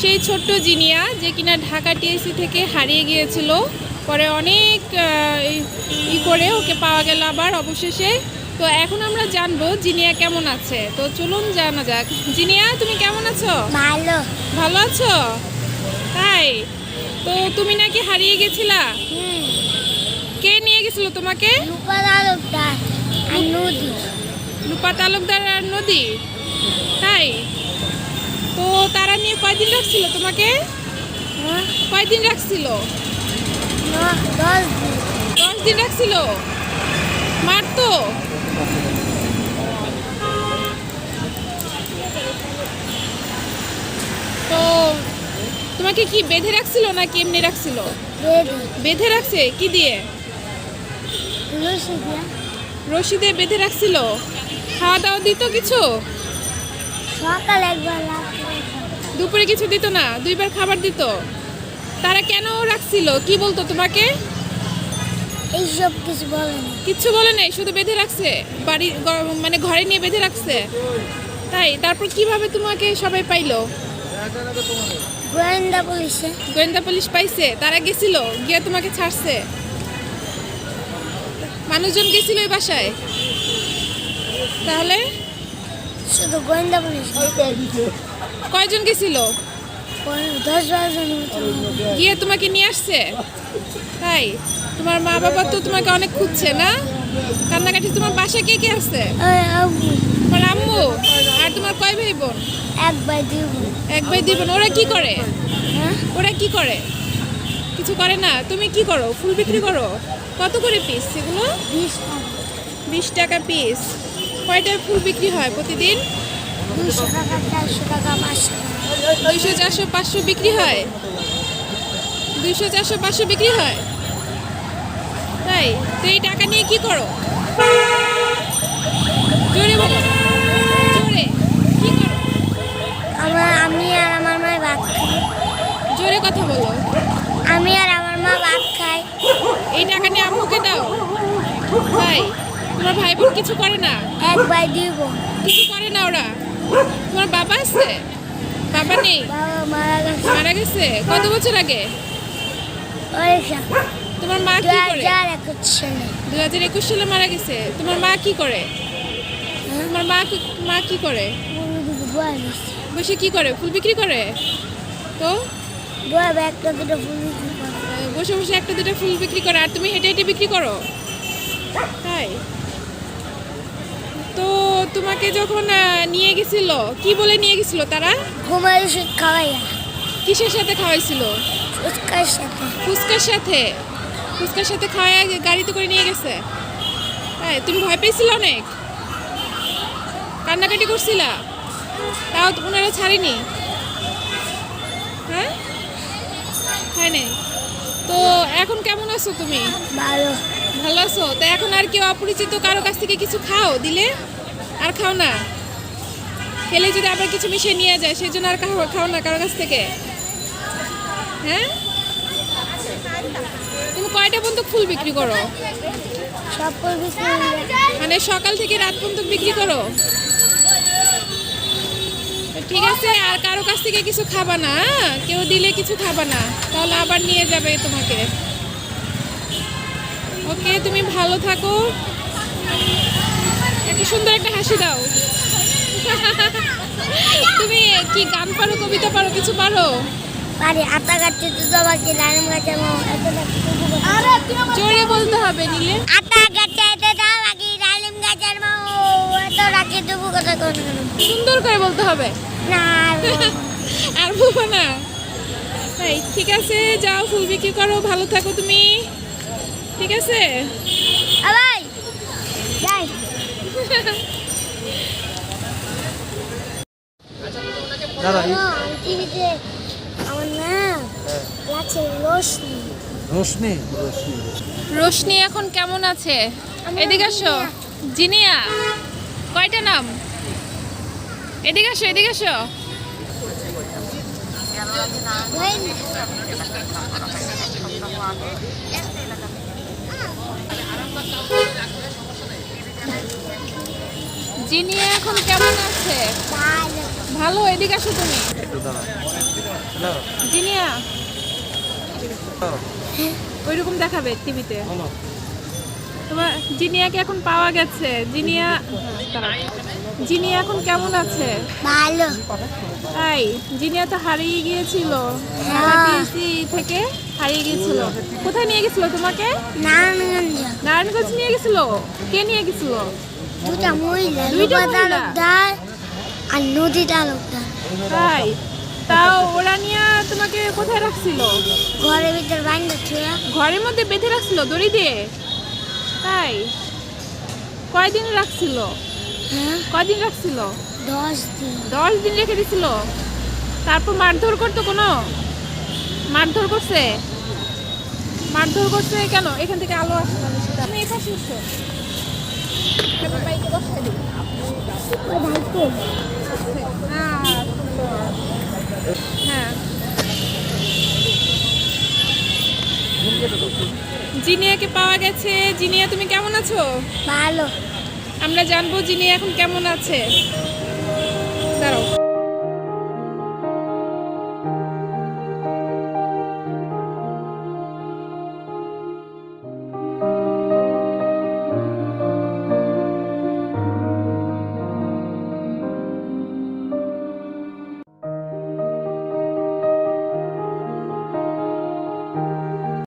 সেই ছোট্ট জিনিয়া যে কিনা ঢাকা টিএসসি থেকে হারিয়ে গিয়েছিল। পরে অনেক ই- করে ওকে পাওয়া গেল আবার অবশেষে। তো এখন আমরা জানব জিনিয়া কেমন আছে। তো চলুন জানা যাক। জিনিয়া তুমি কেমন আছো? ভালো। ভালো আছো? তাই? তো তুমি নাকি হারিয়ে গেছিলা? কে নিয়ে গেছিল তোমাকে? রূপা তালুকদার আর নদী। রূপা তালুকদার আর নদী। তাই? তো তারা নিয়ে কয়দিন রাখছিল তোমাকে? হ্যাঁ। কয়দিন রাখছিল? ন- দশ দিন। রাখছিল? মারতো? তো তোমাকে কি বেঁধে রাখছিল নাকি এমনি রাখছিল? বেঁধে। রাখছে? কি দিয়া? রশি দিয়ে। বেঁধে রাখছিল? খাওয়া দাওয়া দিত কিছু? সকাল একবার। দুপুরে কিছু দিত না দুইবার খাবার দিত। তারা কেন রাখছিল? কি বলতো তোমাকে? এইসব কিছু কিচ্ছু বলে নাই শুধু বেঁধে রাখছে। বাড়ি মানে ঘরে নিয়ে বেঁধে রাখছে। তাই তারপর কীভাবে তোমাকে সবাই পাইলো? গোয়েন্দা পুলিশে। গোয়েন্দা পুলিশ পাইছে তারা গেছিল গিয়ে তোমাকে ছাড়ছে। মানুষজন গেছিল ওই বাসায়। তাহলে? শুধু গোয়েন্দা পুলিশ। কয়জন গেছিল? দশ বারো জনের গিয়ে তোমাকে নিয়ে আসছে? তাই? তোমার মা বাবা তো তোমাকে অনেক খুঁজছে না? কান্নাকাটি তোমার বাসায় কে কে আছে? আব্বু। তোমার আম্মু? আর তোমার কয় ভাই বোন। একবার দিব এক ভাই দুই বোন। ওরা কি করে? হ্যাঁ? ওরা কি করে? কিছু করে না? তুমি কি করো? ফুল বিক্রি করো? কত করে পিস সেগুলো বিশ টাকা। পিস কয়টার ফুল বিক্রি হয় প্রতিদিন? দুশো টাকা চারশো টাকা পাঁচশো দুইশো চারশো পাঁচশো বিক্রি হয়? দুইশো চারশো পাঁচশো বিক্রি হয়? তাই? তো এই টাকা নিয়ে কি করো? জোরে বলো। জোরে। কি করো? আমার আমি আর আমার মা ভাত খাই। জোরে কথা বলো। আমি আর আমার মা ভাত খাই। এই টাকা নিয়ে আম্মুকে দাও। তাই? তোমার ভাই বোন কিছু করে না? একবার দিব কিছু করে না ওরা? তোমার বাবা আছে? বাবা নেই? মারা গেছে। কত বছর আগে? তোমার মা কি করে? দু হাজার একুশ সালে মারা গেছে। তোমার মা কি করে? হ্যাঁ? তোমার মা কি- মা কি করে? বসে কি করে? ফুল বিক্রি করে? তো? একটা দুটো ফুল বিক্রি করে। বসে বসে একটা দুটো ফুল বিক্রি করে। আর তুমি হেঁটে হেঁটে বিক্রি করো? তাই? তো তোমাকে যখন নিয়ে গেছিল কি বলে নিয়ে গেছিল তারা? ঘুমের ওষুধ খাওয়াইয়া কিসের সাথে খাওয়াইছিল? ফুচকার সাথে। ফুচকার সাথে? ফুচকার সাথে খাওয়ায় গাড়িতে করে নিয়ে গেছে? তাই তুমি ভয় পেয়েছিল অনেক? কান্নাকাটি করছিলা? তাও তো ওনারা ছাড়েনি? হ্যাঁ? হয় নাই? তো এখন কেমন আছো তুমি? ভালো। ভালো আছো? তো এখন আর কেউ অপরিচিত কারও কাছ থেকে কিছু খাও দিলে? আর খাও না? খেলে যদি আবার কিছু মিশিয়ে নিয়ে যায় সেই জন্য আর খাও খাও না কারও কাছ থেকে? হ্যাঁ? তুমি কয়টা পর্যন্ত ফুল বিক্রি করো। মানে সকাল থেকে রাত পর্যন্ত বিক্রি করো? ঠিক আছে আর কারও কাছ থেকে কিছু খাবা না হ্যাঁ? কেউ দিলে কিছু খাবা না। তাহলে আবার নিয়ে যাবে তোমাকে। ওকে তুমি ভালো থাকো। একটা সুন্দর একটা হাসি দাও। তুমি কি গান পারো কবিতা পারো কিছু পারো? পারি আটা গাছে দুধ বাকি গাছে জোরে বলতে হবে নিলে। আটা গাছে দুধ বাকি ডালিম গাছের মো এত রাখি দেবো কথা কোন সুন্দর করে বলতে হবে। না আর বলব না। তাই ঠিক আছে যাও ফুল বিক্রি করো ভালো থাকো তুমি। ঠিক আছে? আবাই যাই। দাদা এই টিভিতে আমার না লাগছে রোশনি রোশনি রোশনি রোশনি এখন কেমন আছে? এদিকে আসো। জিনিয়া কয়টা নাম? এদিকে আসো এদিকে আসো। জিনিয়া এখন কেমন আছে? ভালো এদিকে আসো তুমি। জিনিয়া। ওইরকম দেখাবে টিভিতে। তোমার জিনিয়াকে এখন পাওয়া গেছে। জিনিয়া জিনিয়া এখন কেমন আছে? ভালো। তাই জিনিয়া তো হারিয়ে গিয়েছিল। টিএসসি থেকে হারিয়ে গিয়েছিল। কোথায় নিয়ে গেছিল তোমাকে? নারায়ণগঞ্জ। নারায়ণগঞ্জ নিয়ে গেছিল? কে নিয়ে গেছিল? দুটা মহিলা দুইটা মহিলা? আর নদী তালুকদার। তাই তাও ওরা নিয়ে তোমাকে কোথায় রাখছিল? ঘরের ভিতর বাইন্দা ঘরের মধ্যে বেঁধে রাখছিল দড়ি দিয়ে? তাই কয়দিন রাখছিল? হ্যাঁ কয়দিন রাখছিল? দশ দিন। দশ দিন রেখে দিছিল? তারপর মারধর করতো কোনো? মারধর করছে? মারধর করছে কেন? এখান থেকে আলো আসছে না তুমি এই পাশে বাইকে বসাই দিই। হ্যাঁ, হ্যাঁ। জিনিয়াকে পাওয়া গেছে। জিনিয়া তুমি কেমন আছো? ভালো। আমরা জানব যিনি এখন কেমন আছে। দাঁড়াও।